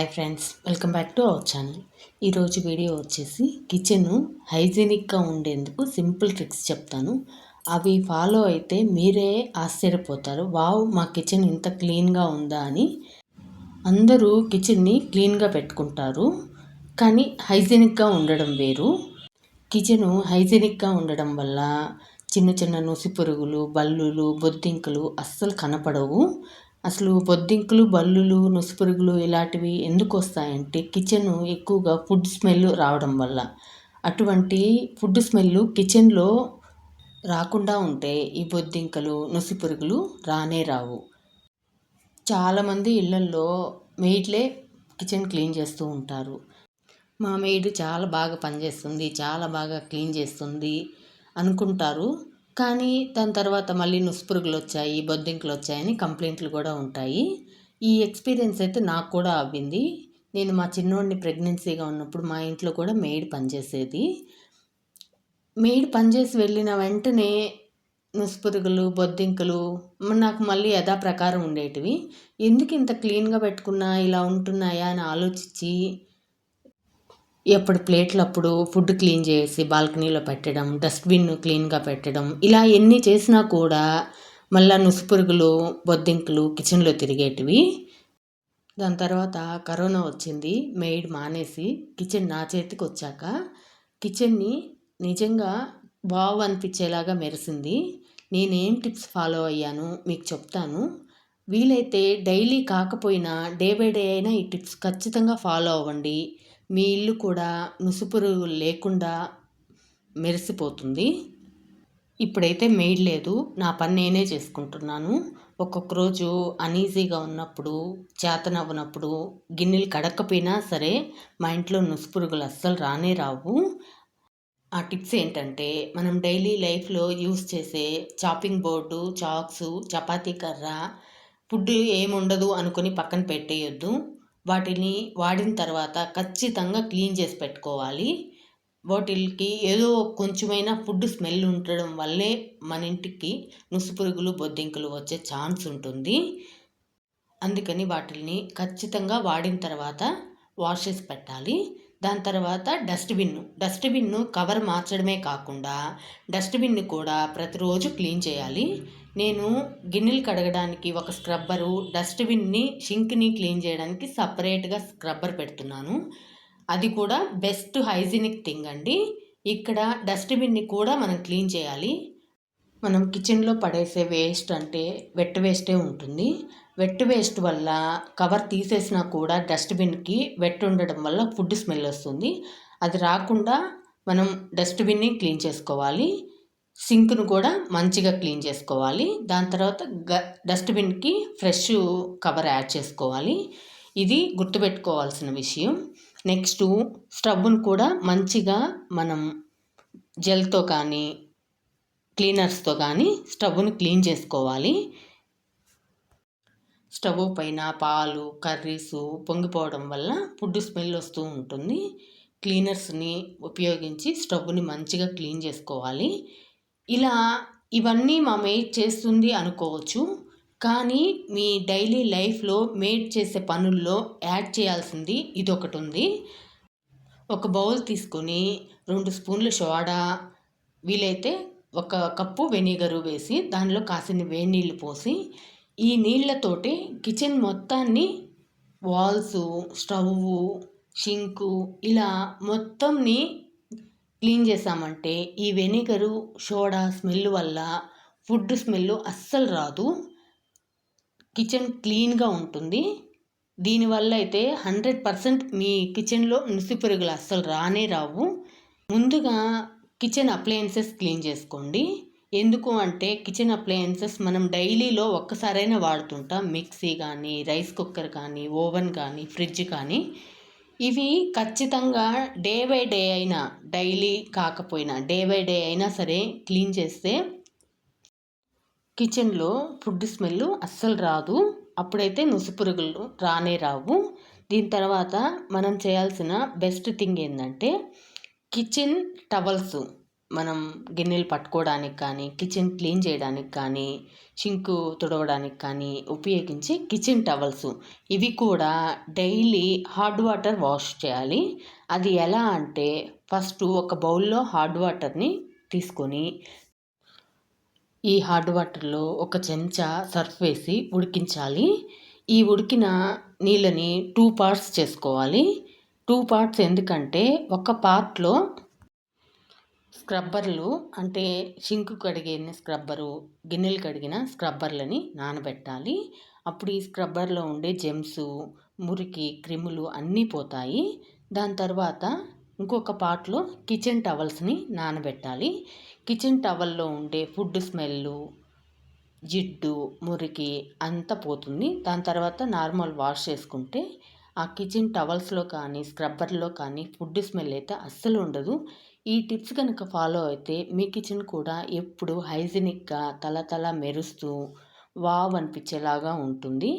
Hi friends welcome back to our channel. ఈరోజు video వచ్చేసి kitchen హైజీనిక్గా ఉండేందుకు సింపుల్ ట్రిక్స్ చెప్తాను. అవి ఫాలో అయితే మీరే ఆశ్చర్యపోతారు. వావ్ మా కిచెన్ ఇంత క్లీన్గా ఉందా అని అందరూ కిచెన్ని క్లీన్గా పెట్టుకుంటారు. కానీ హైజీనిక్గా ఉండడం వేరు. కిచెను హైజీనిక్గా ఉండడం వల్ల చిన్న చిన్న నుసి పురుగులు బల్లులు బొద్దింకలు అస్సలు కనపడవు. అసలు బొద్దింకులు బల్లులు నుసుపురుగులు ఇలాంటివి ఎందుకు వస్తాయంటే కిచెన్ ఎక్కువగా ఫుడ్ స్మెల్ రావడం వల్ల. అటువంటి ఫుడ్ స్మెల్ కిచెన్లో రాకుండా ఉంటే ఈ బొద్దింకలు నుసుపురుగులు రానే రావు. చాలామంది ఇళ్ళల్లో మెయిడ్లే కిచెన్ క్లీన్ చేస్తూ ఉంటారు. మా మెయిడ్ చాలా బాగా పనిచేస్తుంది చాలా బాగా క్లీన్ చేస్తుంది అనుకుంటారు. కానీ దాని తర్వాత మళ్ళీ నుస్పురుగులు వచ్చాయి బొద్దింకులు వచ్చాయని కంప్లైంట్లు కూడా ఉంటాయి. ఈ ఎక్స్పీరియన్స్ అయితే నాకు కూడా అవ్వింది. నేను మా చిన్నోడిని ప్రెగ్నెన్సీగా ఉన్నప్పుడు మా ఇంట్లో కూడా మెయిడ్ పనిచేసేది. మెయిడ్ పనిచేసి వెళ్ళిన వెంటనే నుసుపురుగులు బొద్దింకలు నాకు మళ్ళీ యథాప్రకారం ఉండేటివి. ఎందుకు ఇంత క్లీన్గా పెట్టుకున్నా ఇలా ఉంటున్నాయా అని ఆలోచించి ఎప్పుడు ప్లేట్లు అప్పుడు ఫుడ్ క్లీన్ చేసి బాల్కనీలో పెట్టడం డస్ట్బిన్ క్లీన్గా పెట్టడం ఇలా ఎన్ని చేసినా కూడా మళ్ళా నుసుపురుగులు బొద్దింకులు కిచెన్లో తిరిగేటివి. దాని తర్వాత కరోనా వచ్చింది మెయిడ్ మానేసి కిచెన్ నా చేతికి వచ్చాక కిచెన్ని నిజంగా బాగు అనిపించేలాగా మెరిసింది. నేనేం టిప్స్ ఫాలో అయ్యాను మీకు చెప్తాను. వీలైతే డైలీ కాకపోయినా డే బై డే అయినా ఈ టిప్స్ ఖచ్చితంగా ఫాలో అవ్వండి. మీ ఇల్లు కూడా నుసుపురు లేకుండా మెరిసిపోతుంది. ఇప్పుడైతే మెయిడ్ లేదు. నా పని నేనే చేసుకుంటున్నాను. ఒక్కొక్క రోజు అనీజీగా ఉన్నప్పుడు చేతనవ్వనప్పుడు గిన్నెలు కడక్కపోయినా సరే మా ఇంట్లో నుసుపురుగులు అస్సలు రానే రావు. ఆ టిప్స్ ఏంటంటే మనం డైలీ లైఫ్లో యూస్ చేసే చాపింగ్ బోర్డు చాక్స్ చపాతీ కర్ర ఫుడ్ ఏముండదు అనుకుని పక్కన పెట్టేయొద్దు. వాటిని వాడిన తర్వాత ఖచ్చితంగా క్లీన్ చేసి పెట్టుకోవాలి. వాటికి ఏదో కొంచెమైనా ఫుడ్ స్మెల్ ఉండడం వల్లే మన ఇంటికి నుసుపురుగులు బొద్దింకలు వచ్చే ఛాన్స్ ఉంటుంది. అందుకని వాటిని ఖచ్చితంగా వాడిన తర్వాత వాష్ చేసి పెట్టాలి. దాని తర్వాత డస్ట్బిన్ డస్ట్బిన్ను కవర్ మార్చడమే కాకుండా డస్ట్బిన్ కూడా ప్రతిరోజు క్లీన్ చేయాలి. నేను గిన్నెలు కడగడానికి ఒక స్క్రబ్బరు డస్ట్బిన్ని షింక్ని క్లీన్ చేయడానికి సపరేట్గా స్క్రబ్బర్ పెడుతున్నాను. అది కూడా బెస్ట్ హైజీనిక్ థింగ్ అండి. ఇక్కడ డస్ట్బిన్ని కూడా మనం క్లీన్ చేయాలి. మనం కిచెన్లో పడేసే వేస్ట్ అంటే వెట్ వేస్టే ఉంటుంది. వెట్ వేస్ట్ వల్ల కవర్ తీసేసినా కూడా డస్ట్బిన్కి వెట్ ఉండడం వల్ల ఫుడ్ స్మెల్ వస్తుంది. అది రాకుండా మనం డస్ట్బిన్ని క్లీన్ చేసుకోవాలి. సింక్ను కూడా మంచిగా క్లీన్ చేసుకోవాలి. దాని తర్వాత గ డస్ట్బిన్కి ఫ్రెష్ కవర్ యాడ్ చేసుకోవాలి. ఇది గుర్తుపెట్టుకోవాల్సిన విషయం. నెక్స్ట్ స్టవ్ను కూడా మంచిగా మనం జెల్తో కానీ క్లీనర్స్తో కానీ స్టవ్ను క్లీన్ చేసుకోవాలి. స్టవ్ పైన పాలు కర్రీసు పొంగిపోవడం వల్ల ఫుడ్ స్మెల్ వస్తూ ఉంటుంది. క్లీనర్స్ని ఉపయోగించి స్టవ్ని మంచిగా క్లీన్ చేసుకోవాలి. ఇలా ఇవన్నీ మా మేడ్ చేస్తుంది అనుకోవచ్చు. కానీ మీ డైలీ లైఫ్లో మేడ్ చేసే పనుల్లో యాడ్ చేయాల్సింది ఇదొకటి ఉంది ఒక బౌల్ తీసుకొని రెండు స్పూన్లు సోడా వీలైతే ఒక కప్పు వెనిగరు వేసి దానిలో కాసిన వేడి నీళ్ళు పోసి ఈ నీళ్ళతోటి కిచెన్ మొత్తాన్ని వాల్స్ స్టవ్ షింకు ఇలా మొత్తంని క్లీన్ చేసామంటే ఈ వెనిగరు సోడా స్మెల్ వల్ల ఫుడ్ స్మెల్ అస్సలు రాదు. కిచెన్ క్లీన్గా ఉంటుంది. దీనివల్ల అయితే హండ్రెడ్ పర్సెంట్ మీ కిచెన్లో నుసి పురుగులు అస్సలు రానే రావు. ముందుగా కిచెన్ అప్లయన్సెస్ క్లీన్ చేసుకోండి. ఎందుకు అంటే కిచెన్ అప్లయన్సెస్ మనం డైలీలో ఒక్కసారైనా వాడుతుంటాం. మిక్సీ కానీ రైస్ కుక్కర్ కానీ ఓవెన్ కానీ ఫ్రిడ్జ్ కానీ. ఇవి ఖచ్చితంగా డే బై డే అయినా డైలీ కాకపోయినా డే బై డే అయినా సరే క్లీన్ చేస్తే కిచెన్లో ఫుడ్ స్మెల్ అస్సలు రాదు. అప్పుడైతే నుసుపురుగులు రానే రావు. దీని తర్వాత మనం చేయాల్సిన బెస్ట్ థింగ్ ఏంటంటే కిచెన్ టవల్స్. మనం గిన్నెలు పట్టుకోవడానికి కానీ కిచెన్ క్లీన్ చేయడానికి కానీ సింకు తుడవడానికి కానీ ఉపయోగించే కిచెన్ టవల్స్. ఇవి కూడా డైలీ హార్డ్ వాటర్ వాష్ చేయాలి. అది ఎలా అంటే ఫస్ట్ ఒక బౌల్లో హార్డ్ వాటర్ని తీసుకొని ఈ హార్డ్ వాటర్లో ఒక చెంచా సర్ఫ్ వేసి ఉడికించాలి. ఈ ఉడికిన నీళ్ళని టూ పార్ట్స్ చేసుకోవాలి. టూ పార్ట్స్ ఎందుకంటే ఒక పార్ట్లో స్క్రబ్బర్లు అంటే సింకు కడిగిన స్క్రబ్బరు గిన్నెలు కడిగిన స్క్రబ్బర్లని నానబెట్టాలి. అప్పుడు ఈ స్క్రబ్బర్లో ఉండే జెమ్స్ మురికి క్రిములు అన్నీ పోతాయి. దాని తర్వాత ఇంకొక పాట్లో కిచెన్ టవల్స్ని నానబెట్టాలి. కిచెన్ టవల్లో ఉండే ఫుడ్ స్మెల్లు జిడ్డు మురికి అంతా పోతుంది. దాని తర్వాత నార్మల్ వాష్ చేసుకుంటే ఆ కిచెన్ టవల్స్లో కానీ స్క్రబ్బర్లో కానీ ఫుడ్ స్మెల్ అయితే అస్సలు ఉండదు. ఈ టిప్స్ కనుక ఫాలో అయితే మీ కిచెన్ కూడా ఎప్పుడు హైజీనిక్గా తల తల మెరుస్తూ వావ్ అనిపించేలాగా ఉంటుంది.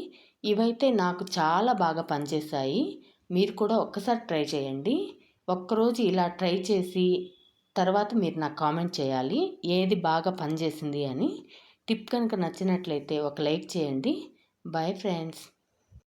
ఇవైతే నాకు చాలా బాగా పనిచేశాయి. మీరు కూడా ఒక్కసారి ట్రై చేయండి. ఒక్కరోజు ఇలా ట్రై చేసి తర్వాత మీరు నాకు కామెంట్ చేయాలి. ఏది బాగా పనిచేసింది అని. టిప్ కనుక నచ్చినట్లయితే ఒక లైక్ చేయండి. Bye friends.